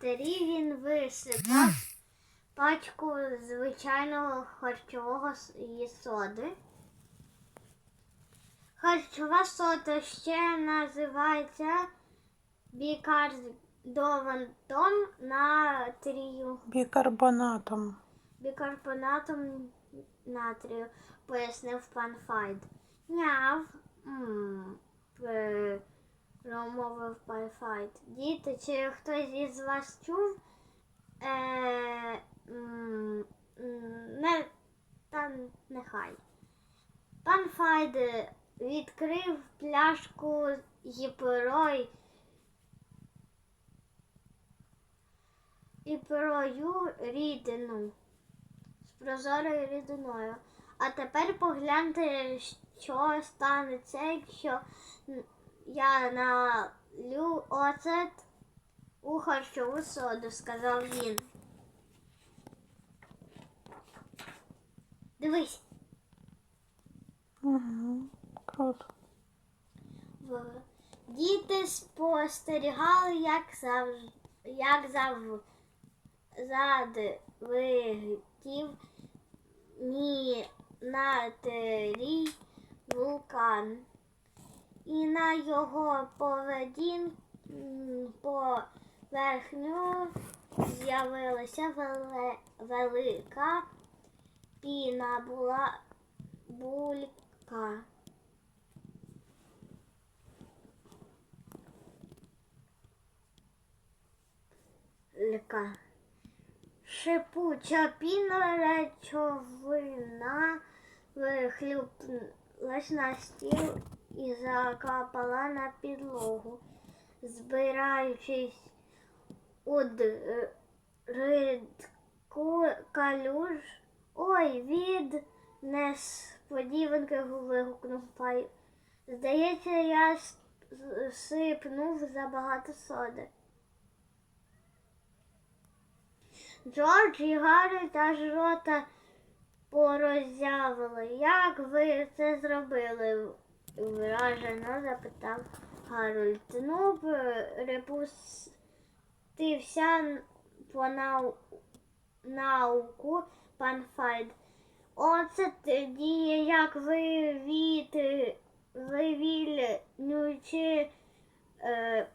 Тоді він висипав пачку звичайного харчового соди. Харчова сода ще називається бікардованатом натрію. Бікарбонатом. Бікарбонатом натрію, пояснив пан Файд. Няв. Промовив пан Файд. Діти, чи хтось із вас чув? Е, не, та нехай. Пан Файд відкрив пляшку з перой і перою рідину з прозорою рідиною. А тепер погляньте, що станеться, якщо я налю оцет у харчову соду, сказав він. Дивись, Угу. Круто. діти спостерігали, як завжди, як зав... вигтів мінатерій вулкан. І на його поверхню з'явилася велика піна була булька. Лька. Шипуча піна речовина вихлюпнулась на стіл і закапала на підлогу, збираючись у д- ридку калюж. Ой, від несподіванки вигукнув Пай. Здається, я сипнув забагато соди. Джордж і Гаррі аж рота пороззявили. Як ви це зробили? Вражено запитав Гарольд. Ну, перепустився по нау... науку пан Файд. Оце тоді, як ви е,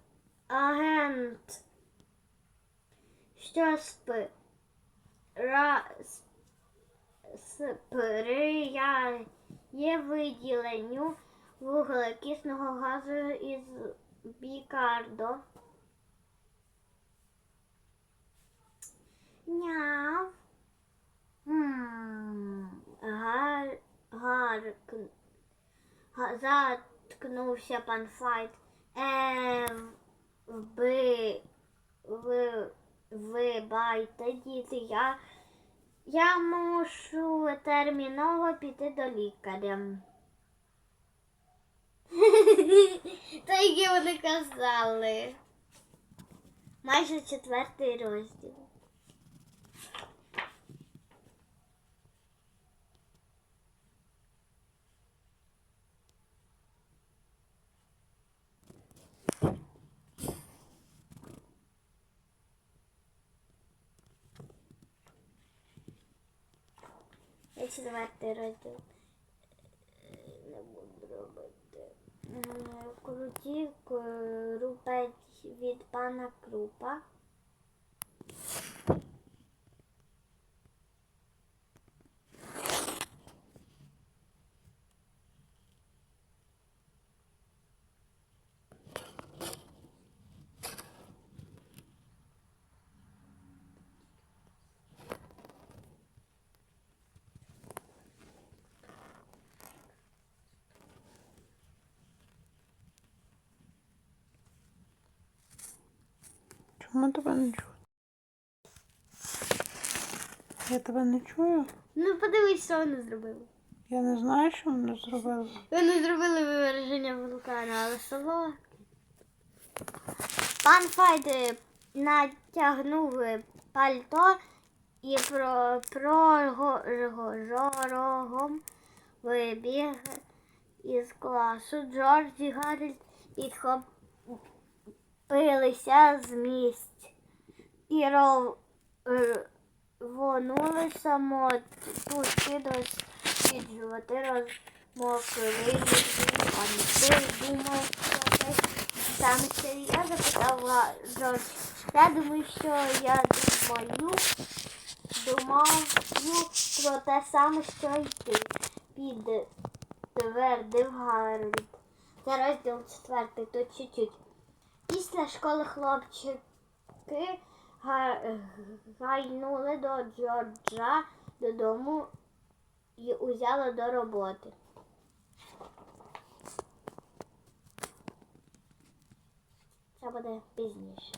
агент що спи, ра, сприяє виділенню вуглекисного газу із бікардо. Няв. М, Гар, заткнувся пан Файт. Е, вби, ви, вибайте, діти, я, я мушу терміново піти до лікаря. Та які вони казали. Майже четвертий розділ. Четвертий розділ. Е, Не буду робити. М, рубець від пана Крупа. Чому тебе не чую? Я тебе не чую. Ну, подивись, що вони зробили. Я не знаю, що вони зробили. Вони зробили виверження вулкана, але село. Пан Файд натягнув пальто і про, прожорогом вибіг із класу. Джордж і Гаррі підхопилися з місць. і е, рвонули само тушки досліджувати розмовили, а думав, що це саме це я запитала Джордж. Я думаю, що я думаю, думав про те саме, що й ти. Підтвердив Гаррі. Це розділ четвертий, тут чуть-чуть. Після школи хлопчики гайнули до Джорджа додому і узяли до роботи. Це буде пізніше.